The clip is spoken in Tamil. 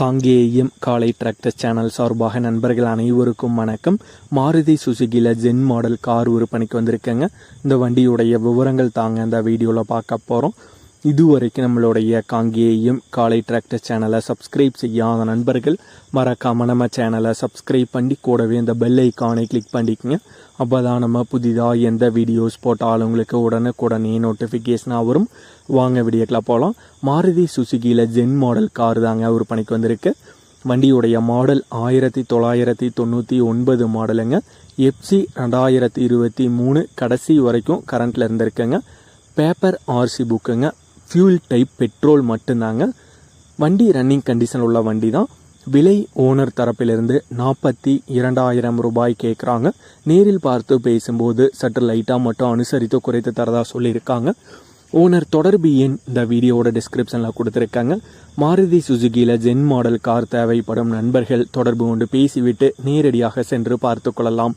காங்கேயம் காலை டிராக்டர் சேனல் சார்பாக நண்பர்கள் அனைவருக்கும் வணக்கம். மாருதி சுசுகியில் ஜென் மாடல் கார் விற்பனைக்கு வந்திருக்கேங்க. இந்த வண்டியுடைய விவரங்கள் தாங்க இந்த வீடியோவில் பார்க்க போகிறோம் இதுவரைக்கும் நம்மளுடைய காங்கேயம் காலை டிராக்டர் சேனலை சப்ஸ்கிரைப் செய்யாத நண்பர்கள் மறக்காம நம்ம சேனலை சப்ஸ்கிரைப் பண்ணி கூடவே இந்த பெல் ஐக்கானை கிளிக் பண்ணிக்கங்க. அப்போ தான் நம்ம புதிதாக எந்த வீடியோஸ் போட்டாலும் உங்களுக்கு உடனுக்குடனே நோட்டிஃபிகேஷனாக வரும். வாங்க வீடியோக்கெலாம் போகலாம் மாருதி சுசுகியில் ஜென் மாடல் கார் தாங்க விற்பனைக்கு வந்திருக்கு. வண்டியுடைய மாடல் ஆயிரத்தி தொள்ளாயிரத்தி தொண்ணூற்றி ஒன்பது மாடலுங்க எப்சி ரெண்டாயிரத்தி இருபத்தி மூணு கடைசி வரைக்கும் கரண்ட்டில் இருந்திருக்குங்க. பேப்பர் ஆர்சி புக்குங்க ஃபியூல் டைப் பெட்ரோல் மட்டும்தாங்க. வண்டி ரன்னிங் கண்டிஷன் உள்ள வண்டி தான் விலை ஓனர் தரப்பிலிருந்து நாற்பத்தி இரண்டாயிரம் ரூபாய் கேட்குறாங்க நேரில் பார்த்து பேசும்போது சற்று லைட்டாக மட்டும் அனுசரித்து குறைத்து தரதாக சொல்லியிருக்காங்க. ஓனர் தொடர்பு எண் இந்த வீடியோவோட டிஸ்கிரிப்ஷனில் கொடுத்துருக்காங்க. மாருதி சுசுகியில் ஜென் மாடல் கார் தேவைப்படும் நண்பர்கள் தொடர்பு கொண்டு பேசிவிட்டு நேரடியாக சென்று பார்த்து கொள்ளலாம்.